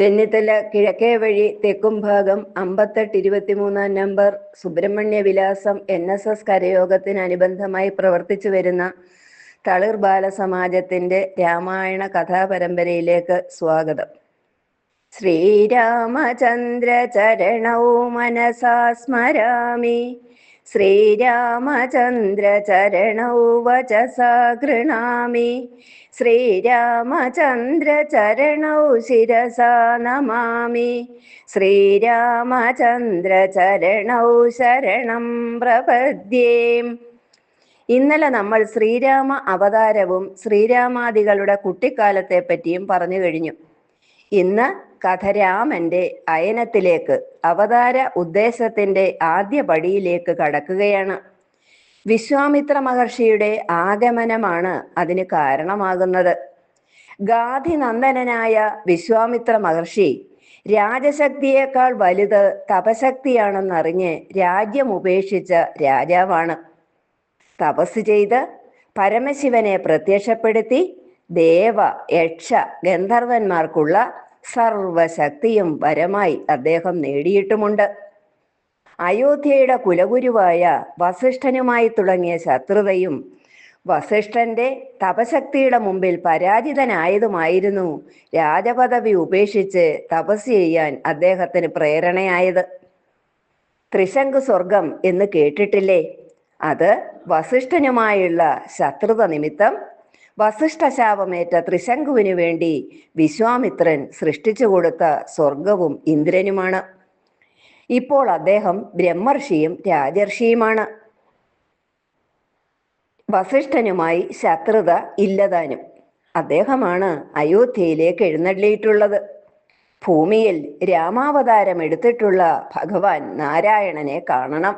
ചെന്നിത്തല കിഴക്കേ വഴി തെക്കും ഭാഗം അമ്പത്തെട്ട് ഇരുപത്തിമൂന്നാം നമ്പർ സുബ്രഹ്മണ്യ വിലാസം എൻ എസ് എസ് കരയോഗത്തിനനുബന്ധമായി പ്രവർത്തിച്ചു വരുന്ന തളിർ ബാലസമാജത്തിന്റെ രാമായണ കഥാപരമ്പരയിലേക്ക് സ്വാഗതം. ശ്രീരാമചന്ദ്ര ചരണവും മനസാ സ്മരാമി ഗൃണാമി ശ്രീരാമചന്ദ്ര ചരണൗ ശിരസാ നമാമി ശ്രീരാമചന്ദ്ര ചരണൗ ശരണം പ്രപദ്യേ. ഇന്നലെ നമ്മൾ ശ്രീരാമ അവതാരവും ശ്രീരാമാദികളുടെ കുട്ടിക്കാലത്തെ പറ്റിയും പറഞ്ഞു കഴിഞ്ഞു. ഇന്ന് കഥ രാമന്റെ അയനത്തിലേക്ക് അവതാര ഉദ്ദേശത്തിന്റെ ആദ്യ പടിയിലേക്ക് കടക്കുകയാണ്. വിശ്വാമിത്ര മഹർഷിയുടെ ആഗമനമാണ് അതിന് കാരണമാകുന്നത്. ഗാധി നന്ദനനായ വിശ്വാമിത്ര മഹർഷി രാജശക്തിയേക്കാൾ വലുത് തപശക്തിയാണെന്നറിഞ്ഞ് രാജ്യം ഉപേക്ഷിച്ച രാജാവാണ്. തപസ് ചെയ്ത് പരമശിവനെ പ്രത്യക്ഷപ്പെടുത്തി ദേവ യക്ഷ ഗന്ധർവന്മാർക്കുള്ള സർവശക്തിയും വരമായി അദ്ദേഹം നേടിയിട്ടുമുണ്ട്. അയോധ്യയുടെ കുലഗുരുവായ വസിഷ്ഠനുമായി തുടങ്ങിയ ശത്രുതയും വസിഷ്ഠന്റെ തപശക്തിയുടെ മുമ്പിൽ പരാജിതനായതുമായിരുന്നു രാജപദവി ഉപേക്ഷിച്ച് തപസ് ചെയ്യാൻ അദ്ദേഹത്തിന് പ്രേരണയായത്. ത്രിശങ്ക് സ്വർഗം എന്ന് കേട്ടിട്ടില്ലേ? അത് വസിഷ്ഠനുമായുള്ള ശത്രുത നിമിത്തം വസിഷ്ഠശാപമേറ്റ ത്രിശങ്കുവിനു വേണ്ടി വിശ്വാമിത്രൻ സൃഷ്ടിച്ചു കൊടുത്ത സ്വർഗവും ഇന്ദ്രനുമാണ്. ഇപ്പോൾ അദ്ദേഹം ബ്രഹ്മർഷിയും രാജർഷിയുമാണ്. വസിഷ്ഠനുമായി ശത്രുത ഇല്ലതാനും അദ്ദേഹമാണ് അയോധ്യയിലേക്ക് എഴുന്നള്ളിയിട്ടുള്ളത്. ഭൂമിയിൽ രാമാവതാരം എടുത്തിട്ടുള്ള ഭഗവാൻ നാരായണനെ കാണണം.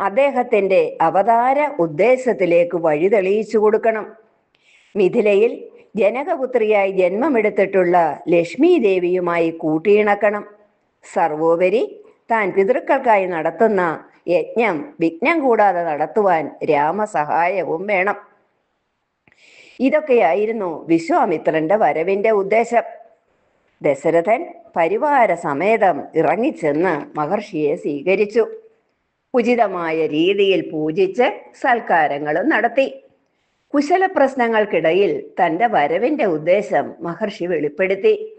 അദ്ദേഹത്തിന്റെ അവതാര ഉദ്ദേശത്തിലേക്ക് വഴി തെളിയിച്ചു കൊടുക്കണം. മിഥിലയിൽ ജനകപുത്രിയായി ജന്മമെടുത്തിട്ടുള്ള ലക്ഷ്മി ദേവിയുമായി കൂട്ടിയിണക്കണം. സർവോപരി താൻ പിതൃക്കൾക്കായി നടത്തുന്ന യജ്ഞം വിഘ്നം കൂടാതെ നടത്തുവാൻ രാമസഹായവും വേണം. ഇതൊക്കെയായിരുന്നു വിശ്വാമിത്രന്റെ വരവിന്റെ ഉദ്ദേശം. ദശരഥൻ പരിവാര സമേതം ഇറങ്ങിച്ചെന്ന് മഹർഷിയെ സ്വീകരിച്ചു. ഉചിതമായ രീതിയിൽ പൂജിച്ച് സൽക്കാരങ്ങളും നടത്തി. കുശല പ്രശ്നങ്ങൾക്കിടയിൽ തന്റെ വരവിന്റെ ഉദ്ദേശം മഹർഷി വെളിപ്പെടുത്തി.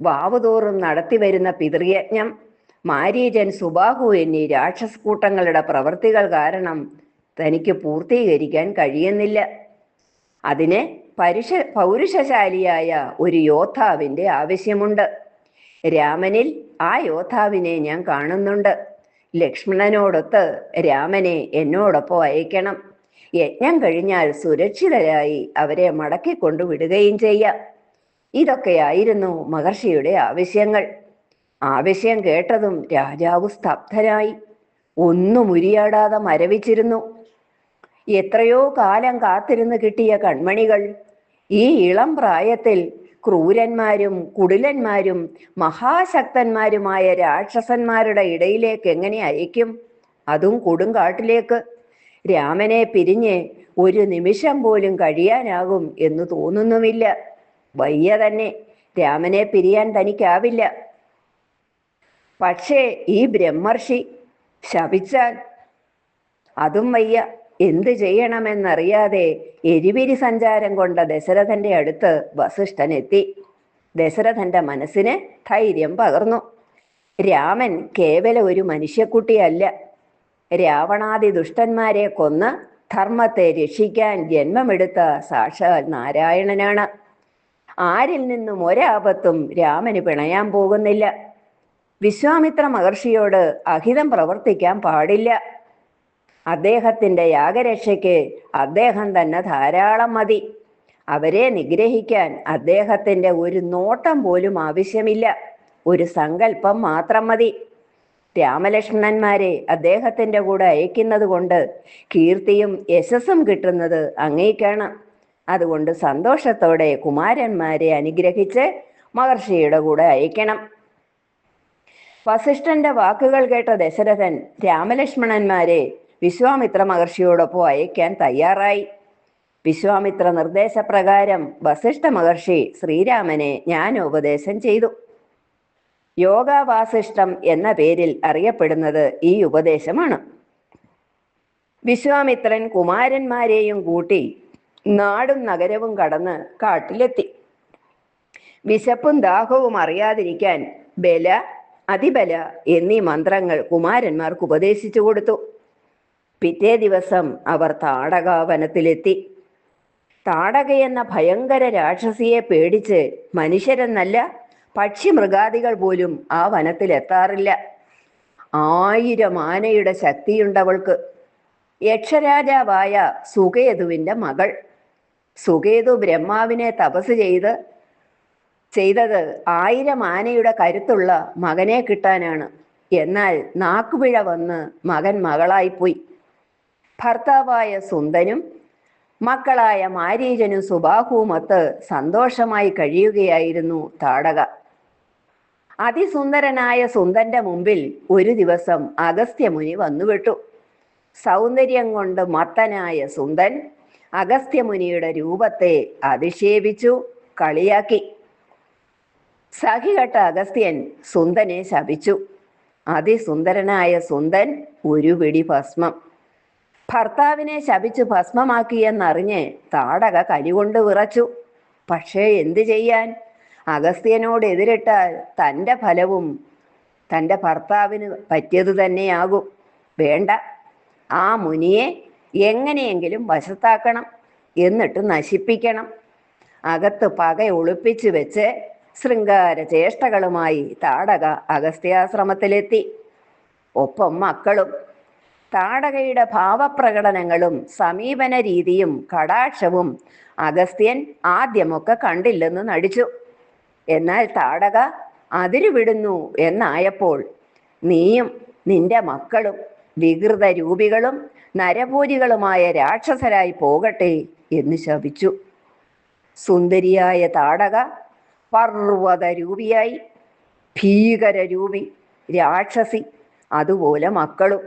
വാവുതോറും നടത്തിവരുന്ന പിതൃയജ്ഞം മാരീജൻ സുബാഹു എന്നീ രാക്ഷസക്കൂട്ടങ്ങളുടെ പ്രവൃത്തികൾ കാരണം തനിക്ക് പൂർത്തീകരിക്കാൻ കഴിയുന്നില്ല. അതിന് പരുഷ പൗരുഷശാലിയായ ഒരു യോദ്ധാവിന്റെ ആവശ്യമുണ്ട്. രാമനിൽ ആ യോദ്ധാവിനെ ഞാൻ കാണുന്നുണ്ട്. ലക്ഷ്മണനോടൊത്ത് രാമനെ എന്നോടൊപ്പം അയക്കണം. യജ്ഞം കഴിഞ്ഞാൽ സുരക്ഷിതരായി അവരെ മടക്കിക്കൊണ്ടു വിടുകയും ചെയ്യാം. ഇതൊക്കെയായിരുന്നു മഹർഷിയുടെ ആവശ്യങ്ങൾ. ആവശ്യം കേട്ടതും രാജാവ് സ്തബ്ധനായി. ഒന്നും ഉരിയാടാതെ മരവിച്ചിരുന്നു. എത്രയോ കാലം കാത്തിരുന്ന് കിട്ടിയ കൺമണികൾ ഈ ഇളം പ്രായത്തിൽ ക്രൂരന്മാരും കുടിലന്മാരും മഹാശക്തന്മാരുമായ രാക്ഷസന്മാരുടെ ഇടയിലേക്ക് എങ്ങനെ അയക്കും? അതും കൊടുങ്കാട്ടിലേക്ക്. രാമനെ പിരിഞ്ഞ് ഒരു നിമിഷം പോലും കഴിയാനാകും എന്ന് തോന്നുന്നുമില്ല. വയ്യ തന്നെ. രാമനെ പിരിയാൻ തനിക്കാവില്ല. പക്ഷേ ഈ ബ്രഹ്മർഷി ശപിച്ചാൽ അതും വയ്യ. എന്ത് ചെയ്യണമെന്നറിയാതെ എരിവിരി സഞ്ചാരം കൊണ്ട ദശരഥന്റെ അടുത്ത് വസിഷ്ഠൻ എത്തി ദശരഥന്റെ മനസ്സിന് ധൈര്യം പകർന്നു. രാമൻ കേവല ഒരു മനുഷ്യക്കുട്ടിയല്ല. രാവണാദി ദുഷ്ടന്മാരെ കൊന്ന് ധർമ്മത്തെ രക്ഷിക്കാൻ ജന്മമെടുത്ത സാക്ഷാൽ നാരായണനാണ്. ആരിൽ നിന്നും ഒരാപത്തും രാമന് പിണയാൻ പോകുന്നില്ല. വിശ്വാമിത്ര മഹർഷിയോട് അഹിതം പ്രവർത്തിക്കാൻ പാടില്ല. അദ്ദേഹത്തിന്റെ യാഗരക്ഷയ്ക്ക് അദ്ദേഹം തന്നെ ധാരാളം മതി. അവരെ നിഗ്രഹിക്കാൻ അദ്ദേഹത്തിന്റെ ഒരു നോട്ടം പോലും ആവശ്യമില്ല. ഒരു സങ്കല്പം മാത്രം മതി. രാമലക്ഷ്മണന്മാരെ അദ്ദേഹത്തിന്റെ കൂടെ അയക്കുന്നത് കൊണ്ട് കീർത്തിയും യശസ്സും കിട്ടുന്നത് അങ്ങേക്കാണ്. അതുകൊണ്ട് സന്തോഷത്തോടെ കുമാരന്മാരെ അനുഗ്രഹിച്ച് മഹർഷിയുടെ കൂടെ അയക്കണം. വസിഷ്ഠന്റെ വാക്കുകൾ കേട്ട ദശരഥൻ രാമലക്ഷ്മണന്മാരെ വിശ്വാമിത്ര മഹർഷിയോടൊപ്പം അയക്കാൻ തയ്യാറായി. വിശ്വാമിത്ര നിർദ്ദേശപ്രകാരം വസിഷ്ഠ മഹർഷി ശ്രീരാമനെ ജ്ഞാനോപദേശം ചെയ്തു. യോഗാവാസിഷ്ടം എന്ന പേരിൽ അറിയപ്പെടുന്നത് ഈ ഉപദേശമാണ്. വിശ്വാമിത്രൻ കുമാരന്മാരെയും കൂട്ടി നാടും നഗരവും കടന്ന് കാട്ടിലെത്തി. വിശപ്പും ദാഹവും അറിയാതിരിക്കാൻ ബല അതിബല എന്നീ മന്ത്രങ്ങൾ കുമാരന്മാർക്ക് ഉപദേശിച്ചു കൊടുത്തു. പിറ്റേ ദിവസം അവർ താടകാവനത്തിലെത്തി. താടക എന്ന ഭയങ്കര രാക്ഷസിയെ പേടിച്ച് മനുഷ്യരെന്നല്ല പക്ഷി മൃഗാദികൾ പോലും ആ വനത്തിൽ എത്താറില്ല ആയിരം ആനയുടെ ശക്തിയുണ്ടവൾക്ക്. യക്ഷരാജാവായ സുകേതുവിന്റെ മകൾ. സുകേതു ബ്രഹ്മാവിനെ തപസ് ചെയ്ത് ചെയ്തത് ആയിരം ആനയുടെ കരുത്തുള്ള മകനെ കിട്ടാനാണ്. എന്നാൽ നാക്കുപിഴ വന്ന് മകൻ മകളായിപ്പോയി. ഭർത്താവായ സുന്ദനും മക്കളായ മാരീജനും സുബാഹുവുമൊത്ത് സന്തോഷമായി കഴിയുകയായിരുന്നു താടക. അതിസുന്ദരനായ സുന്ദന്റെ മുമ്പിൽ ഒരു ദിവസം അഗസ്ത്യമുനി വന്നുവിട്ടു. സൗന്ദര്യം കൊണ്ട് മത്തനായ സുന്ദൻ അഗസ്ത്യമുനിയുടെ രൂപത്തെ അധിക്ഷേപിച്ചു കളിയാക്കി. സഖികെട്ട അഗസ്ത്യൻ സുന്ദനെ ശപിച്ചു. അതിസുന്ദരനായ സുന്ദൻ ഒരു പിടി ഭസ്മം. ഭർത്താവിനെ ശപിച്ചു ഭസ്മമാക്കിയെന്നറിഞ്ഞ് താടക കലികൊണ്ട് വിറച്ചു. പക്ഷേ എന്തു ചെയ്യാൻ? അഗസ്ത്യനോട് എതിരിട്ടാൽ തന്റെ ഫലവും തന്റെ ഭർത്താവിന് പറ്റിയത് തന്നെയാകും. വേണ്ട. ആ മുനിയെ എങ്ങനെയെങ്കിലും വശത്താക്കണം എന്നിട്ട് നശിപ്പിക്കണം. അകത്ത് പക ഒളിപ്പിച്ചു വെച്ച് ശൃംഗാര ചേഷ്ടകളുമായി താടക അഗസ്ത്യാശ്രമത്തിലെത്തി. ഒപ്പം മക്കളും താടകയുടെ ഭാവപ്രകടനങ്ങളും സമീപന രീതിയും കടാക്ഷവും അഗസ്ത്യൻ ആദ്യമൊക്കെ കണ്ടില്ലെന്ന് നടിച്ചു. എന്നാൽ താടക അതിരു വിടുന്നു എന്നായപ്പോൾ നീയും നിന്റെ മക്കളും വികൃത രൂപികളും നരഭൂരികളുമായ രാക്ഷസരായി പോകട്ടെ എന്ന് ശപിച്ചു. സുന്ദരിയായ താടക പർവത രൂപിയായി ഭീകര രൂപി രാക്ഷസി അതുപോലെ മക്കളും.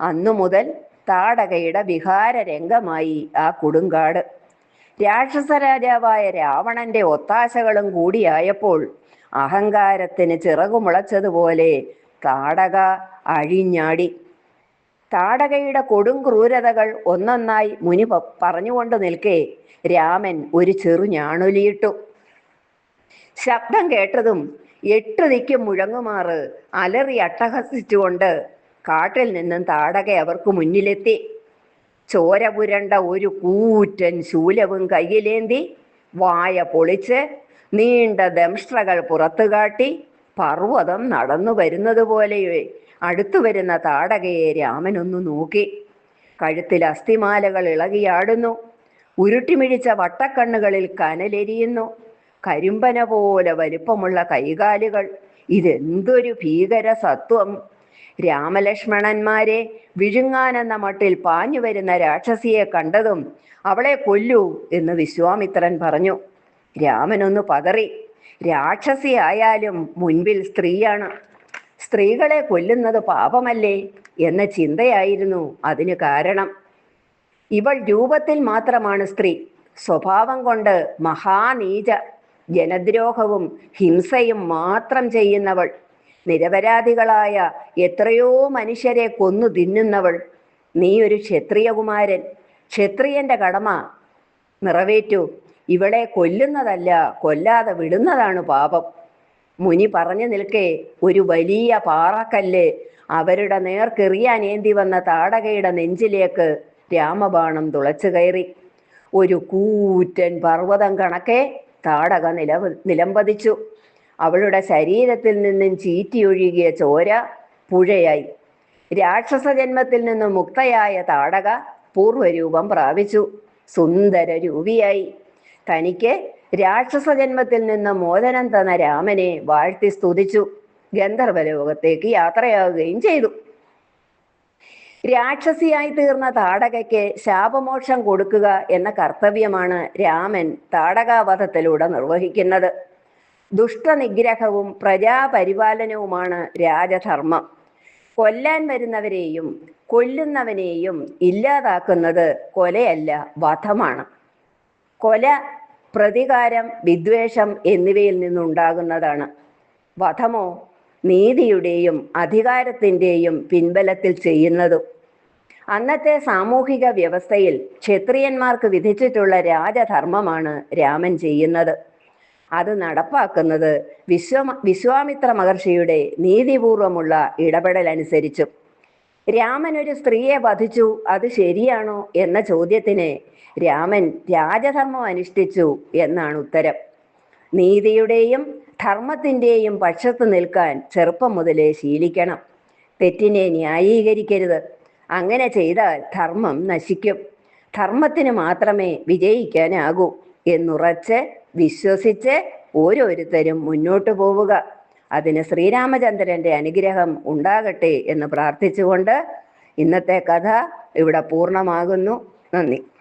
അന്നു മുതൽ താടകയുടെ വിഹാര രംഗമായി ആ കൊടുങ്കാട് രാക്ഷസ രാജാവായ രാവണന്റെ ഒത്താശകളും കൂടിയായപ്പോൾ അഹങ്കാരത്തിന് ചിറകുമുളച്ചതുപോലെ താടക അഴിഞ്ഞാടി. താടകയുടെ കൊടും ക്രൂരതകൾ ഒന്നൊന്നായി മുനി പറഞ്ഞുകൊണ്ട് നിൽക്കെ രാമൻ ഒരു ചെറു ഞാണുലിയിട്ടു. ശബ്ദം കേട്ടതും എട്ട് ദിക്കും മുഴങ്ങുമാറ് അലറി അട്ടഹസിച്ചുകൊണ്ട് കാട്ടിൽ നിന്നും താടക അവർക്ക് മുന്നിലെത്തി. ചോര പുരണ്ട ഒരു കൂറ്റൻ ശൂലവും കയ്യിലേന്തി. വായ പൊളിച്ച് നീണ്ട ദംഷ്ട്രകൾ പുറത്തു കാട്ടി. പർവതം നടന്നു വരുന്നത് പോലെ അടുത്തു വരുന്ന താടകയെ രാമനൊന്നു നോക്കി. കഴുത്തിൽ അസ്ഥിമാലകൾ ഇളകിയാടുന്നു. ഉരുട്ടിമിഴിച്ച വട്ടക്കണ്ണുകളിൽ കനലെരിയുന്നു. കരിമ്പന പോലെ വലിപ്പമുള്ള കൈകാലുകൾ. ഇതെന്തൊരു ഭീകര സത്വം രാമലക്ഷ്മണന്മാരെ വിഴുങ്ങാനെന്ന മട്ടിൽ പാഞ്ഞു വരുന്ന രാക്ഷസിയെ കണ്ടതും അവളെ കൊല്ലൂ എന്ന് വിശ്വാമിത്രൻ പറഞ്ഞു. രാമനൊന്ന് പതറി. രാക്ഷസിയായാലും മുൻപിൽ സ്ത്രീയാണ്. സ്ത്രീകളെ കൊല്ലുന്നത് പാപമല്ലേ എന്ന ചിന്തയായിരുന്നു അതിന് കാരണം. ഇവൾ രൂപത്തിൽ മാത്രമാണ് സ്ത്രീ. സ്വഭാവം കൊണ്ട് മഹാനീച. ജനദ്രോഹവും ഹിംസയും മാത്രം ചെയ്യുന്നവൾ. നിരപരാധികളായ എത്രയോ മനുഷ്യരെ കൊന്നു തിന്നുന്നവൾ. നീ ഒരു ക്ഷത്രിയകുമാരൻ. ക്ഷത്രിയന്റെ കടമ നിറവേറ്റു. ഇവളെ കൊല്ലുന്നതല്ല കൊല്ലാതെ വിടുന്നതാണ് പാപം. മുനി പറഞ്ഞു നിൽക്കേ ഒരു വലിയ പാറക്കല്ല് അവരുടെ നേർക്കെറിയാൻ ഏന്തി വന്ന താടകയുടെ നെഞ്ചിലേക്ക് രാമബാണം തുളച്ചു കയറി. ഒരു കൂറ്റൻ പർവതം കണക്കെ താടക നിലവ നിലംപതിച്ചു. അവളുടെ ശരീരത്തിൽ നിന്നും ചീറ്റിയൊഴുകിയ ചോര പുഴയായി. രാക്ഷസ ജന്മത്തിൽ നിന്നും മുക്തയായ താടക പൂർവരൂപം പ്രാപിച്ചു. സുന്ദര രൂപിയായി. തനിക്ക് രാക്ഷസ ജന്മത്തിൽ നിന്ന് മോചനം തന്ന രാമനെ വാഴ്ത്തി സ്തുതിച്ചു. ഗന്ധർവലോകത്തേക്ക് യാത്രയാവുകയും ചെയ്തു. രാക്ഷസിയായി തീർന്ന താടകയ്ക്ക് ശാപമോക്ഷം കൊടുക്കുക എന്ന കർത്തവ്യമാണ് രാമൻ താടകാവധത്തിലൂടെ നിർവഹിക്കുന്നത്. ദുഷ്ടനിഗ്രഹവും പ്രജാപരിപാലനവുമാണ് രാജധർമ്മം. കൊല്ലാൻ വരുന്നവരെയും കൊല്ലുന്നവനെയും ഇല്ലാതാക്കുന്നത് കൊലയല്ല വധമാണ്. കൊല പ്രതികാരം വിദ്വേഷം എന്നിവയിൽ നിന്നുണ്ടാകുന്നതാണ്. വധമോ നീതിയുടെയും അധികാരത്തിന്റെയും പിൻബലത്തിൽ ചെയ്യുന്നതും. അന്നത്തെ സാമൂഹിക വ്യവസ്ഥയിൽ ക്ഷത്രിയന്മാർക്ക് വിധിച്ചിട്ടുള്ള രാജധർമ്മമാണ് രാമൻ ചെയ്യുന്നത്. അത് നടപ്പാക്കുന്നത് വിശ്വ വിശ്വാമിത്ര മഹർഷിയുടെ നീതിപൂർവമുള്ള ഇടപെടൽ അനുസരിച്ചു രാമൻ ഒരു സ്ത്രീയെ വധിച്ചു അത് ശരിയാണോ എന്ന ചോദ്യത്തിന് രാമൻ രാജധർമ്മം അനുഷ്ഠിച്ചു എന്നാണ് ഉത്തരം. നീതിയുടെയും ധർമ്മത്തിന്റെയും പക്ഷത്ത് നിൽക്കാൻ ചെറുപ്പം മുതലേ ശീലിക്കണം. തെറ്റിനെ ന്യായീകരിക്കരുത്. അങ്ങനെ ചെയ്താൽ ധർമ്മം നശിക്കും. ധർമ്മത്തിന് മാത്രമേ വിജയിക്കാനാകൂ. എന്നുറച്ച് വിശ്വസിച്ച് ഓരോരുത്തരും മുന്നോട്ട് പോവുക. അതിന് ശ്രീരാമചന്ദ്രന്റെ അനുഗ്രഹം ഉണ്ടാകട്ടെ എന്ന് പ്രാർത്ഥിച്ചുകൊണ്ട് ഇന്നത്തെ കഥ ഇവിടെ പൂർണമാകുന്നു. നന്ദി.